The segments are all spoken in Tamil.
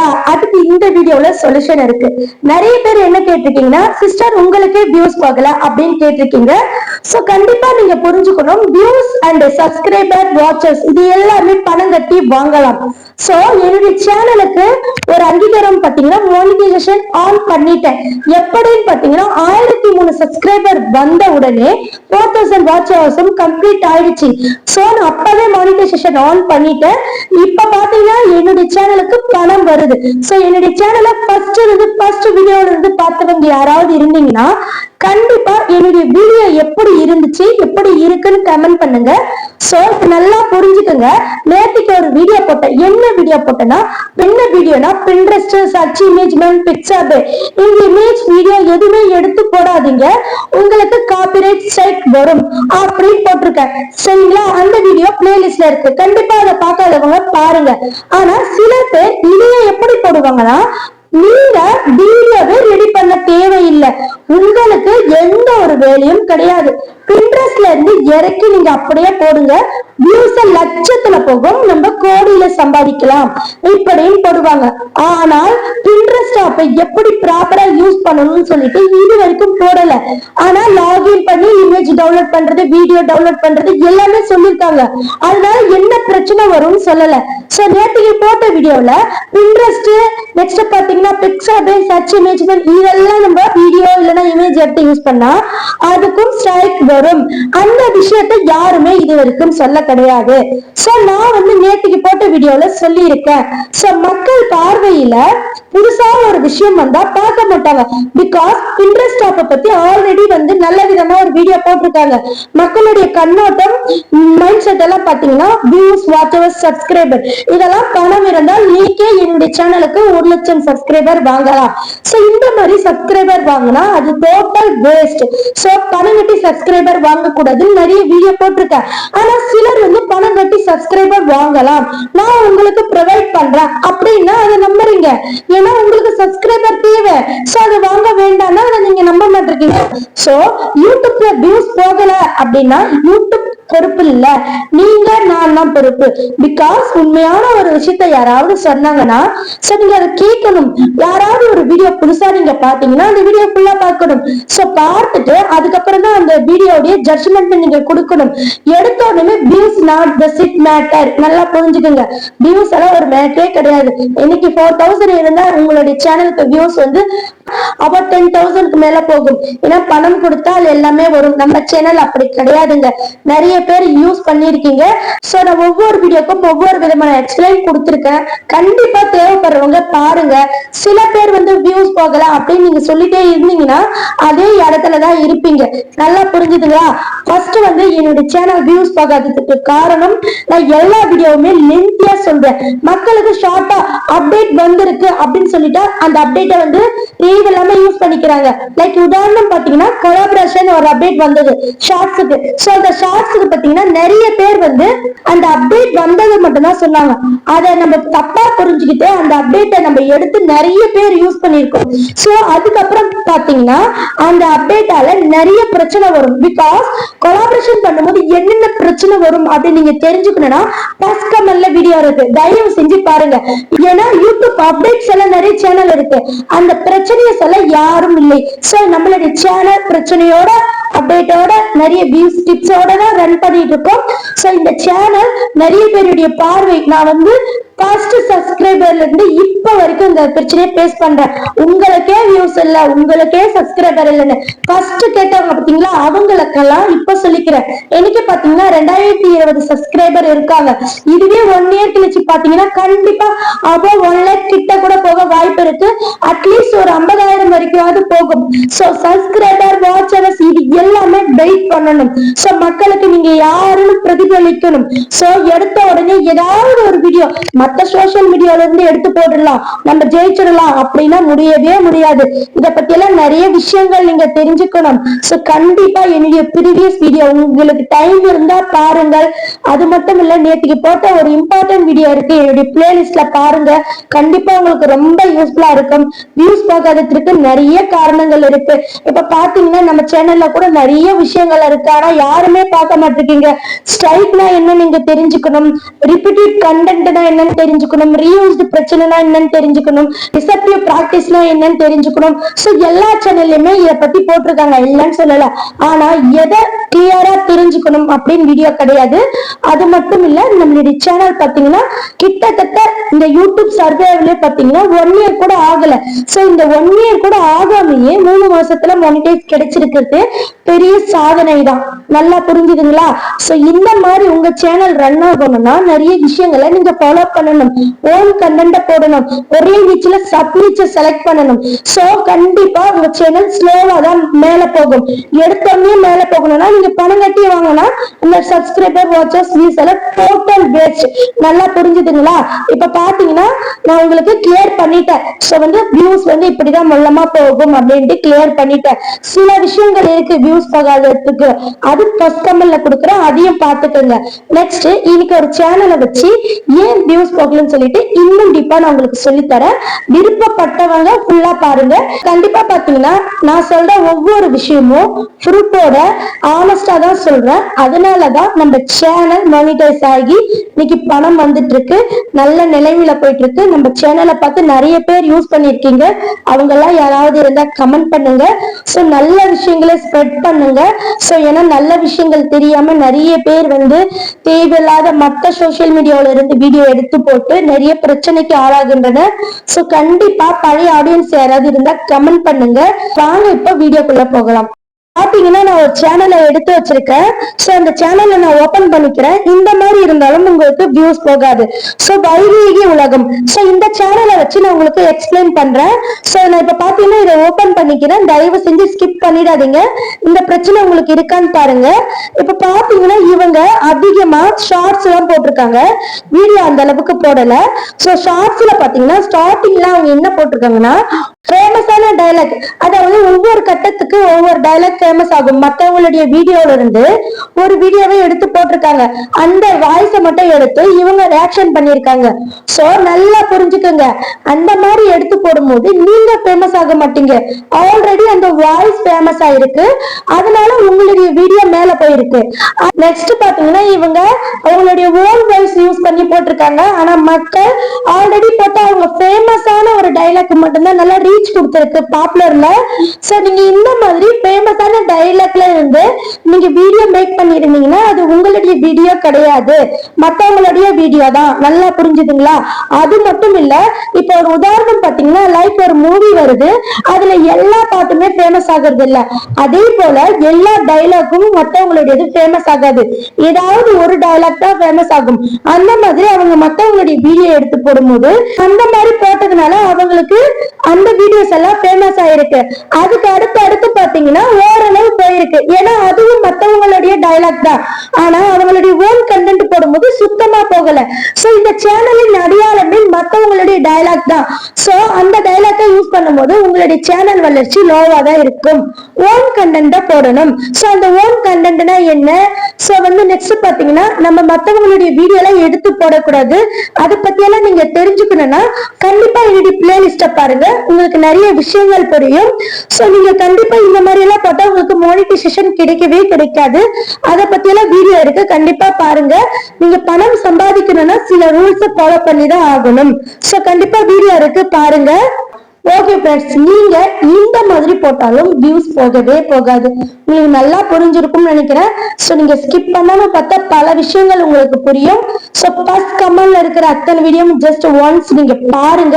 இல்லையா அதுக்கு இந்த வீடியோல சொல்யூஷன் இருக்கு. நிறைய பேர் என்ன கேட்டிருக்கீங்கன்னா சிஸ்டர் உங்களுக்கே வியூஸ் பார்க்கல அப்படின்னு கேட்டிருக்கீங்க. சோ கண்டிப்பா நீங்க புரிஞ்சுக்கணும். வியூஸ் அண்ட் சப்ஸ்கிரைபர் வாட்சர்ஸ் இது எல்லாமே பணம் கட்டி வாங்கலாம். சோ என்னுடைய சேனலுக்கு ஒரு அங்கீகாரம் பாத்தீங்கன்னா மோனிடைசேஷன் ஆன் பண்ணிட்டேன். எப்படின்னு பாத்தீங்கன்னா ஆயிரத்தி மூணு சப்ஸ்கிரைபர் வந்த உடனே ஃபோர் தௌசண்ட் வாட்ச் ஹவர்ஸும் கம்ப்ளீட் ஆயிடுச்சு. சோ நான் அப்பவே மானிட்டைசேஷன் ஆன் பண்ணிட்டேன். இப்ப பாத்தீங்கன்னா என்னுடைய சேனலுக்கு பணம் வருது. சோ என்னுடைய சேனலை ஃபர்ஸ்ட் இருந்து ஃபர்ஸ்ட் வீடியோல இருந்து பார்த்தவங்க யாராவது இருந்தீங்கன்னா கண்டிப்பா என்னுடைய வீடியோ எப்படி இருந்துச்சு எப்படி இருக்குன்னு கமெண்ட் பண்ணுங்க. சோ நல்லா புரிஞ்சுக்கோங்க. நேத்துக்கு ஒரு வீடியோ போட்டேன். என்ன வீடியோ போட்டேன்னா என்ன வீடியோனா பின்ட்ரெஸ்ட் சர்ச் இமேஜ்மெண்ட் பிக்சர் இந்த இமேஜ் வீடியோ எதுவுமே எடுத்து போடாதீங்க. உங்களுக்கு காப்பிரைட் ஸ்ட்ரைக் வரும் அப்படின்னு போட்டிருக்கேன். சரிங்களா? அந்த வீடியோ பிளேலிஸ்ட்ல இருக்கு. கண்டிப்பா அதை பார்க்காதவங்க பாருங்க. ஆனா சில பேர் இதையே எப்படி போடுவாங்கன்னா நீங்க வீடியோவே ரெடி பண்ண தேவையில்லை. உங்களுக்கு எந்த ஒரு வேலையும் கிடையாது. பின்ட்ரெஸ்ட்ல இருந்து இறக்கி நீங்க அப்படியே போடுங்க. வியூஸ் லட்சத்துல போகும். நம்ம கோடியில சம்பாதிக்கலாம். இப்படின்னு போடுவாங்க. ஆனால் பின்ட்ரெஸ்ட் ஆப்பை எப்படி ப்ராப்பரா யூஸ் பண்ணணும்னு சொல்லிட்டு இது வரைக்கும் போடல. ஆனா லாகின் பண்ணி இமேஜ் டவுன்லோட் பண்றது வீடியோ டவுன்லோட் பண்றது எல்லாமே சொல்லிருக்காங்க. அதனால என்ன பிரச்சனை வரும்னு சொல்லல. சோ நேற்றுக்கு போட்ட வீடியோல பின்ட்ரெஸ்ட் நெக்ஸ்ட் பாத்தீங்கன்னா பிக்சாபே சர்ச் இமேஜ்மெண்ட் இதெல்லாம் நம்ம வீடியோ இல்லைன்னா இமேஜ் எடுத்து யூஸ் பண்ணா அதுக்கும் ஸ்ட்ரைக் வரும். அந்த விஷயத்தை யாருமே இது வரைக்கும் சொல்ல கிடையாது. சோ நான் வந்து நேற்றுக்கு போட்ட வீடியோல சொல்லி இருக்கேன் சோ மக்கள் பார்வையில புதுசா ஒரு விஷயம் வந்தா பார்க்க மாட்டாங்க. பிகாஸ் பின்ட்ரெஸ்ட் ஆப்பை பத்தி ஆல்ரெடி வந்து நல்ல விதமா ஒரு வீடியோ போட்டிருக்காங்க. மக்களுடைய கண்ணோட்டம் மைண்ட் செட் எல்லாம் பாத்தீங்கன்னா வியூஸ் வாட்சவர்ஸ் சப்ஸ்கிரைபர் இதெல்லாம் பணம் இருந்தால் நீக்கே என்னுடைய சேனலுக்கு ஒரு லட்சம் சப்ஸ்கிரைபர் வாங்கலாம். சோ இந்த மாதிரி சப்ஸ்கிரைபர் வாங்கினா அது டோட்டல் வேஸ்ட் சோ பணம் கட்டி சப்ஸ்கிரைபர் வாங்கக்கூடாதுன்னு நிறைய வீடியோ போட்டிருக்கேன். ஆனா சிலர் வந்து பணம் கட்டி சப்ஸ்கிரைபர் வாங்கலாம். நான் உங்களுக்கு ப்ரொவைட் பண்றேன். அப்படின்னா அதை நம்புறீங்க. ஏன்னா உங்களுக்கு சப்ஸ்கிரைபர் தேவை. சோ அதை வாங்க வேண்டாம்னா அதை நீங்க நம்ப மாட்டிருக்கீங்க. சோ யூடியூப்ல வியூஸ் போகல அப்படின்னா யூடியூப் பொறுப்பு இல்ல. நீங்க நான் தான் பொறுப்பு. பிகாஸ் உண்மையான ஒரு விஷயத்த யாராவது சொன்னாங்கன்னா சோ நீங்க அதை கேட்கணும். யாராவது ஒரு வீடியோ புதுசா நீங்க பாத்தீங்கன்னா அந்த வீடியோ ஃபுல்லா பார்க்கணும். சோ பார்த்துட்டு அதுக்கப்புறம் தான் அந்த வீடியோடைய ஜட்ஜ்மெண்ட் நீங்க கொடுக்கணும். எடுத்த உடனே views not the chit matter நல்லா புரிஞ்சுக்கோங்க. வியூஸ் எல்லாம் ஒரு மேட்டரே கிடையாது. இன்னைக்கு ஃபோர் தௌசண்ட் இருந்தா உங்களுடைய சேனலுக்கு வியூஸ் வந்து அபவுட் டென் தௌசண்ட்க்கு மேல போகும். ஏன்னா பணம் கொடுத்தால் எல்லாமே வரும். நம்ம சேனல் அப்படி கிடையாதுங்க. நிறைய பேர் யூஸ் பண்ணிருக்கீங்க சோ நான் ஒவ்வொரு வீடியோக்கும் ஒவ்வொரு விதமான எக்ஸ்பிளைன் கொடுத்துருக்கேன். கண்டிப்பா தேவைப்படுறவங்க பாருங்க. சில பேர் வந்து வியூஸ் போகல அப்படின்னு நீங்க சொல்லிட்டே இருந்தீங்கன்னா அதே இடத்துலதான் இருப்பீங்க. நல்லா புரிஞ்சுதுங்களா? ஃபர்ஸ்ட் வந்து என்னுடைய சேனல் வியூஸ் பார்க்காததுக்கு காரணம் நான் எல்லா வீடியோவுமே லென்த்தியா சொல்றேன். மக்களுக்கு ஷார்ட்டா அப்டேட் வந்திருக்கு அப்படின்னு சொல்லிட்டா அந்த அப்டேட்டை வந்து ரீவ் இல்லாம யூஸ் பண்ணிக்கிறாங்க. லைக் உதாரணம் பாத்தீங்கன்னா கொலாபரேஷன் ஒரு அப்டேட் வந்தது ஷார்ட்ஸுக்கு சோ அந்த ஷார்ட்ஸுக்கு பாத்தீங்கன்னா நிறைய பேர் வந்து அந்த அப்டேட் வந்தது மட்டும் தான் சொன்னாங்க. அதை நம்ம தப்பா புரிஞ்சுக்கிட்டு அந்த அப்டேட்டை நம்ம எடுத்து நிறைய பேர் யூஸ் பண்ணியிருக்கோம். சோ அதுக்கப்புறம் பாத்தீங்கன்னா அந்த அப்டேட்டால நிறைய பிரச்சனை வரும். பிகாஸ் கொலாபரேஷன் பண்ணும்போது என்னென்ன பிரச்சனை வரும் அப்படின்னு நீங்க தெரிஞ்சுக்கணும்னா ஃபர்ஸ்ட் கமெண்ட்ல வீடியோ இருக்கு. தயவு செஞ்சு பாருங்க. ஏன்னா யூடியூப் அப்டேட்ஸ் எல்லாம் நிறைய சேனல் இருக்கு. அந்த பிரச்சனையை சொல்ல யாரும் இல்லை. சோ நம்மளுடைய சேனல் பிரச்சனையோட அப்டேட்டோட நிறைய வியூஸ் டிப்ஸோட தான் ரன் பண்ணிட்டு இருக்கோம். சோ இந்த சேனல் நிறைய பேருடைய பார்வை. நான் வந்து ஃபர்ஸ்ட் சப்ஸ்கிரைபர்ல இருந்து இப்ப வரைக்கும் இந்த பிரச்சனையை பேஸ் பண்றேன். உங்களுக்கே வியூஸ் இல்ல உங்களுக்கே சப்ஸ்கிரைபர் இல்லைன்னு. ஃபர்ஸ்ட் கேட்டவங்க பாத்தீங்களா அவங்களுக்கெல்லாம் இப்ப சொல்லிக்கிறேன். எனக்கு பாத்தீங்கன்னா ரெண்டாயிரத்தி இருபது சப்ஸ்கிரைபர் இருக்காங்க. இதுவே ஒன் இயர் கழிச்சு பாத்தீங்கன்னா கண்டிப்பா அப்போ ஒன் லேக் கிட்ட கூட போக வாய்ப்பு இருக்கு. அட்லீஸ்ட் ஒரு ஐம்பதாயிரம் வரைக்குமாவது போகும். சோ சப்ஸ்கிரைபர் வாட்சர்ஸ் இது எல்லாமே வெயிட் பண்ணணும். சோ மக்களுக்கு நீங்க யாருன்னு பிரதிபலிக்கணும். சோ எடுத்த உடனே ஏதாவது ஒரு வீடியோ மத்த சோசியல் மீடியால இருந்து எடுத்து போட்டுடலாம். நம்ம ஜெயிச்சிடலாம். அப்படின்னா முடியவே முடியாது. இத பத்தி எல்லாம் நிறைய விஷயங்கள் நீங்க தெரிஞ்சுக்கணும். சோ கண்டிப்பா என்னுடைய ப்ரீவியஸ் வீடியோ உங்களுக்கு டைம் இருந்தா பாருங்கள். அது மட்டும் இல்ல நேற்றுக்கு போட்ட ஒரு இம்பார்ட்டன்ட் வீடியோ இருக்கு. என்னுடைய பிளேலிஸ்ட்ல பாருங்க. கண்டிப்பா உங்களுக்கு ரொம்ப யூஸ்ஃபுல்லா இருக்கும். வியூஸ் பார்க்காததுக்கு நிறைய காரணங்கள் இருக்கு. இப்ப பாத்தீங்கன்னா நம்ம சேனல்ல கூட நிறைய விஷயங்கள் இருக்கு. ஆனா யாருமே பார்க்க மாட்டிருக்கீங்க. ஸ்ட்ரைக்னா என்ன நீங்க தெரிஞ்சுக்கணும். ரிப்பீட்டட் கண்டென்ட்னா என்னன்னு தெரிஞ்சுக்கணும் ரீயூஸ்டு பிரச்சனைனா என்னன்னு தெரிஞ்சுக்கணும் ரிசப்டிவ் பிராக்டிஸ்னா என்னன்னு தெரிஞ்சுக்கணும். சோ எல்லா சேனல்லையுமே இத பத்தி போட்டிருக்காங்க. இல்லைன்னு சொல்லல. ஆனா எதை கிளியரா தெரிஞ்சுக்கணும் அப்படின்னு வீடியோ கிடையாது. அது மட்டும் இல்ல நம்மளுடைய சேனல் பாத்தீங்கன்னா கிட்டத்தட்ட இந்த யூடியூப் சர்வேவிலே பாத்தீங்கன்னா ஒன் இயர் கூட ஆகல. சோ இந்த ஒன் இயர் கூட ஆகாமையே மூணு மாசத்துல மானிடைஸ் கிடைச்சிருக்கிறது பெரிய சாதனை தான் நல்லா புரிஞ்சுதுங்களா? சோ இந்த மாதிரி உங்க சேனல் ரன் ஆகணும்னா நிறைய விஷயங்களை நீங்க ஃபாலோ பண்ணணும். ஓன் கண்டென்ட் போடணும். ஒரே வீச்சுல சப் செலக்ட் பண்ணணும். சோ கண்டிப்பா உங்க சேனல் ஸ்லோவா தான் மேல போகும். எடுத்தோடனே மேல போகணும்னா நீங்க பணம் கட்டி வாங்கினா இந்த சப்ஸ்கிரைபர் வாட்சர்ஸ் வியூஸ் எல்லாம் டோட்டல் வேஸ்ட் நல்லா புரிஞ்சுதுங்களா? இப்ப பாத்தீங்கன்னா நான் உங்களுக்கு கிளியர் பண்ணிட்டேன். சோ வந்து வியூஸ் வந்து இப்படிதான் மொல்லமா போகும் அப்படின்ட்டு கிளியர் பண்ணிட்டேன். சில விஷயங்கள் இருக்கு வியூஸ் போகாததுக்கு அது ஃபர்ஸ்ட் கமெண்ட்ல கொடுக்குறேன் அதையும் பார்த்துக்கோங்க. நெக்ஸ்ட் இன்னைக்கு ஒரு சேனலை வச்சு ஏன் வியூஸ் போகலன்னு சொல்லிட்டு இன்னும் டீப்பா நான் உங்களுக்கு சொல்லி தரேன் விருப்பப்பட்டவங்க ஃபுல்லா பாருங்க. கண்டிப்பா பாத்தீங்கன்னா நான் சொல்ற ஒவ்வொரு விஷயமும் ப்ரூஃபோட ஆனஸ்டா தான் சொல்றேன். அதனாலதான் நம்ம சேனல் மானிட்டைஸ் ஆகி இன்னைக்கு பணம் வந்துட்டு இருக்கு நல்ல நிலைமையில போயிட்டு இருக்கு நம்ம சேனலை பார்த்து நிறைய பேர் யூஸ் பண்ணிருக்கீங்க அவங்க எல்லாம் யாராவது இருந்தா கமெண்ட் பண்ணுங்க. சோ நல்ல விஷயங்களை ஸ்ப்ரெட் பண்ணுங்க. சோ ஏன்னா நல்ல விஷயங்கள் தெரியாம நிறைய பேர் வந்து தேவையில்லாத மத்த சோசியல் மீடியாவில இருந்து வீடியோ எடுத்து போட்டு நிறைய பிரச்சனைக்கு ஆளாகின்றன. சோ கண்டிப்பா பழைய ஆடியன்ஸ் யாராவது இருந்தா கமெண்ட் பண்ணுங்க. வாங்க இப்ப வீடியோக்குள்ள போகலாம். பாத்தீங்கன்னா நான் ஒரு சேனலை எடுத்து வச்சிருக்கேன். சோ அந்த சேனலை நான் ஓபன் பண்ணிக்கிறேன். இந்த மாதிரி இருந்தாலும் உங்களுக்கு வியூஸ் போகாது. சோ வைரீகி உலகம். சோ இந்த சேனலை வச்சு நான் உங்களுக்கு எக்ஸ்பிளைன் பண்றேன். சோ நான் இப்ப பாத்தீங்கன்னா இதை ஓபன் பண்ணிக்கிறேன். தயவு செஞ்சு ஸ்கிப் பண்ணிடாதீங்க. இந்த பிரச்சனை உங்களுக்கு இருக்கான்னு பாருங்க. இப்ப பாத்தீங்கன்னா இவங்க அதிகமா ஷார்ட்ஸ் எல்லாம் போட்டிருக்காங்க. வீடியோ அந்த அளவுக்கு போடல. சோ ஷார்ட்ஸ்ல பாத்தீங்கன்னா ஸ்டார்டிங்ல அவங்க என்ன போட்டிருக்காங்கன்னா ஃபேமஸான டைலாக் அதாவது ஒவ்வொரு கட்டத்துக்கு ஒவ்வொரு டைலாக் ஃபேமஸ் ஆகும். மத்தவங்களுடைய வீடியோல இருந்து ஒரு வீடியோவை எடுத்து போட்டிருக்காங்க. அந்த வாய்ஸை மட்டும் எடுத்து இவங்க ரியாக்ஷன் பண்ணிருக்காங்க சோ நல்லா புரிஞ்சுக்கோங்க. அந்த மாதிரி எடுத்து போடும்போது நீங்க ஃபேமஸ் ஆக மாட்டீங்க. ஆல்ரெடி அந்த வாய்ஸ் ஃபேமஸ் ஆயிருக்கு. அதனால உங்களுடைய வீடியோ மேல போயிருக்கு. நெக்ஸ்ட் பாத்தீங்கன்னா இவங்க அவங்களுடைய ஓன் வாய்ஸ் யூஸ் பண்ணி போட்டிருக்காங்க. ஆனா மக்கள் ஆல்ரெடி போட்டு அவங்க ஃபேமஸான ஒரு டைலாக் மட்டும்தான் நல்லா ரீச் கொடுத்துருக்கு பாப்புலர்ல சோ நீங்க இந்த மாதிரி சரியான டைலாக்ல இருந்து நீங்க வீடியோ மேக் பண்ணிருந்தீங்கன்னா அது உங்களுடைய வீடியோ கிடையாது. மத்தவங்களுடைய வீடியோ தான். நல்லா புரிஞ்சுதுங்களா? அது மட்டும் இல்ல இப்போ ஒரு உதாரணம் பாத்தீங்கன்னா லைக் ஒரு மூவி வருது. அதுல எல்லா பாட்டுமே ஃபேமஸ் ஆகுறது இல்ல. அதே போல எல்லா டைலாக்கும் மத்தவங்களுடையது ஃபேமஸ் ஆகாது. ஏதாவது ஒரு டைலாக் தான் ஃபேமஸ் ஆகும். அந்த மாதிரி அவங்க மத்தவங்களுடைய வீடியோ எடுத்து போடும்போது அந்த மாதிரி போட்டதுனால அவங்களுக்கு அந்த வீடியோஸ் எல்லாம் ஃபேமஸ் ஆயிருக்கு. அதுக்கு அடுத்து அடுத்து பாத்தீங்கன்னா ஓரளவு போயிருக்கு. ஏன்னா அதுவும் மத்தவங்களுடைய டைலாக் தான். ஆனா அவங்களுடைய ஓன் கண்டென்ட் போடும்போது சுத்தமா போகல. சோ இந்த சேனலின் அடையாளமே மத்தவங்களுடைய டைலாக் தான். சோ அந்த டைலாக்கை யூஸ் பண்ணும்போது உங்களுடைய சேனல் வளர்ச்சி லோவா தான் இருக்கும். ஓன் கண்டென்ட் போடணும். சோ அந்த ஓன் கண்டென்ட்னா என்ன? சோ வந்து நெக்ஸ்ட் பாத்தீங்கன்னா நம்ம மத்தவங்களுடைய வீடியோ எல்லாம் எடுத்து போடக்கூடாது. அதை பத்தி எல்லாம் நீங்க தெரிஞ்சுக்கணும்னா கண்டிப்பா என்னுடைய பிளேலிஸ்ட பாருங்க. உங்களுக்கு நிறைய விஷயங்கள் புரியும். சோ நீங்க கண்டிப்பா இந்த மாதிரி எல்லாம் போட்டா உங்களுக்கு மானிட்டைசேஷன் கிடைக்கவே கிடைக்காது. அதை பத்தி எல்லாம் வீடியோ இருக்கு. கண்டிப்பா பாருங்க. நீங்க பணம் சம்பாதிக்கணும்னா சில ரூல்ஸ் ஃபாலோ பண்ணி தான் ஆகணும். சோ கண்டிப்பா வீடியோ இருக்கு. பாருங்க. ஓகே ஃப்ரெண்ட்ஸ் நீங்க இந்த மாதிரி போட்டாலும் வியூஸ் போகவே போகாது. உங்களுக்கு நல்லா புரிஞ்சிருக்கும்னு நினைக்கிறேன். ஸோ நீங்க ஸ்கிப் பண்ணாம பார்த்தா பல விஷயங்கள் உங்களுக்கு புரியும். ஸோ ஃபர்ஸ்ட் கமெண்ட்ல இருக்கிற அத்தனை வீடியோ ஜஸ்ட் ஒன்ஸ் நீங்க பாருங்க.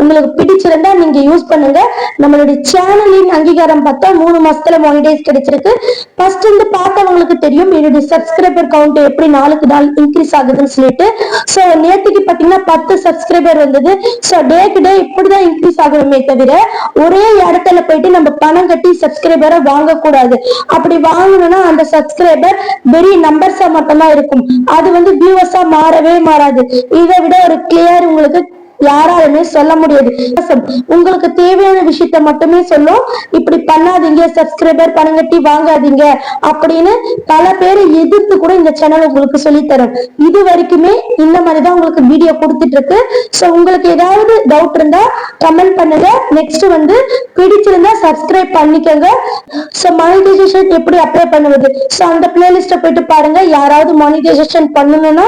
உங்களுக்கு பிடிச்சிருந்தா நீங்க யூஸ் பண்ணுங்க. நம்மளுடைய சேனலின் அங்கீகாரம் பார்த்தா மூணு மாசத்துல மானிடைஸ் கிடைச்சிருக்கு. ஃபர்ஸ்ட் வந்து பார்த்தவங்களுக்கு தெரியும். என்னுடைய சப்ஸ்கிரைபர் கவுண்ட் எப்படி நாளுக்கு நாள் இன்க்ரீஸ் ஆகுதுன்னு சொல்லிட்டு. ஸோ நேற்றுக்கு பாத்தீங்கன்னா பத்து சப்ஸ்கிரைபர் வந்தது. ஸோ டேக்கு டே இப்படிதான் இன்க்ரீஸ் ஆகுது. ஆகணுமே தவிர ஒரே இடத்துல போயிட்டு நம்ம பணம் கட்டி சப்ஸ்கிரைபரை வாங்கக்கூடாது. அப்படி வாங்கணும்னா அந்த சப்ஸ்கிரைபர் வெறும் நம்பர்ஸா மட்டும்தான் இருக்கும். அது வந்து வியூவர்ஸா மாறவே மாறாது. இதை விட ஒரு கிளியர் உங்களுக்கு யாராலுமே சொல்ல முடியாது. உங்களுக்கு தேவையான விஷயத்த மட்டுமே சொல்லும். இப்படி பண்ணாதீங்க சப்ஸ்கிரைபர் பணம் கட்டி வாங்காதீங்க அப்படின்னு பல பேரை எதிர்த்து கூட இந்த சேனல் உங்களுக்கு சொல்லித்தரும். இது வரைக்குமே இந்த மாதிரி தான் உங்களுக்கு வீடியோ கொடுத்துட்டு இருக்கு சோ உங்களுக்கு ஏதாவது டவுட் இருந்தா கமெண்ட் பண்ணுங்க. நெக்ஸ்ட் வந்து பிடிச்சிருந்தா சப்ஸ்கிரைப் பண்ணிக்கோங்க. ஸோ மானிட்டைசேஷன் எப்படி அப்ளை பண்ணுவது? ஸோ அந்த பிளேலிஸ்ட்டை போயிட்டு பாருங்க. யாராவது மானிட்டைசேஷன் பண்ணணும்னா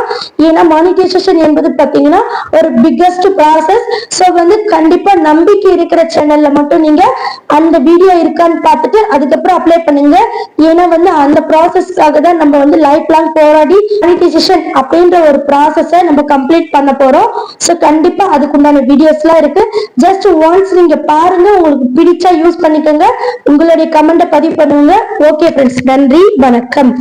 ஏன்னா மானிட்டைசேஷன் என்பது பார்த்தீங்கன்னா ஒரு பிக்கஸ்ட் ப்ராசஸ் ஸோ வந்து கண்டிப்பா நம்பிக்கை இருக்கிற சேனல்ல மட்டும் நீங்க அந்த வீடியோ இருக்கான்னு பார்த்துட்டு அதுக்கப்புறம் அப்ளை பண்ணுங்க. ஏன்னா வந்து அந்த ப்ராசஸ்க்காக தான் நம்ம வந்து லைஃப் லாங் போராடி மானிட்டைசேஷன் அப்படின்ற ஒரு ப்ராசஸை நம்ம கம்ப்ளீட் பண்ண போறோம். ஸோ கண்டிப்பா அதுக்குண்டான வீடியோஸ்லாம் இருக்கு. ஜஸ்ட் ஒன்ஸ் நீங்க பாருங்க உங்களுக்கு பிடிச்சா யூஸ் பண்ணிக்கோங்க. உங்களுடைய கமெண்ட்டை பதிவு பண்ணுங்க. ஓகே ஃப்ரெண்ட்ஸ் நன்றி வணக்கம்.